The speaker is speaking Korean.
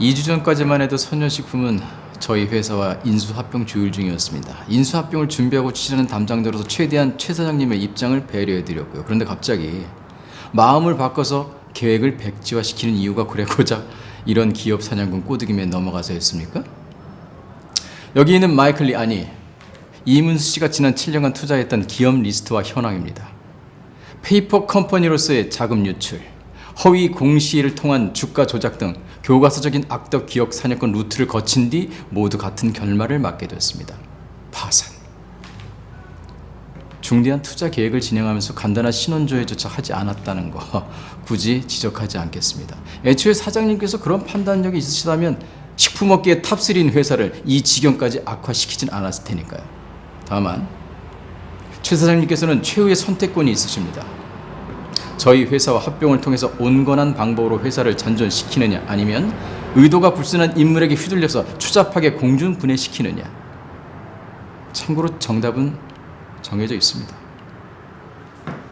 2주 전까지만 해도 선녀식품은 저희 회사와 인수합병 조율 중이었습니다. 인수합병을 준비하고 추진하는 담당자로서 최대한 최 사장님의 입장을 배려해드렸고요. 그런데 갑자기 마음을 바꿔서 계획을 백지화시키는 이유가 그래 고작 이런 기업 사냥꾼 꼬드김에 넘어가서였습니까? 여기 있는 마이클 리 아니 이문수 씨가 지난 7년간 투자했던 기업 리스트와 현황입니다. 페이퍼 컴퍼니로서의 자금 유출, 허위 공시를 통한 주가 조작 등 교과서적인 악덕 기업 사냥꾼 루트를 거친 뒤 모두 같은 결말을 맞게 됐습니다. 파산. 중대한 투자 계획을 진행하면서 간단한 신원조회조차 하지 않았다는 거 굳이 지적하지 않겠습니다. 애초에 사장님께서 그런 판단력이 있으시다면 식품업계의 탑3인 회사를 이 지경까지 악화시키진 않았을 테니까요. 다만 최 사장님께서는 최후의 선택권이 있으십니다. 저희 회사와 합병을 통해서 온건한 방법으로 회사를 잔존시키느냐 아니면 의도가 불순한 인물에게 휘둘려서 추잡하게 공중분해시키느냐 참고로 정답은 정해져 있습니다.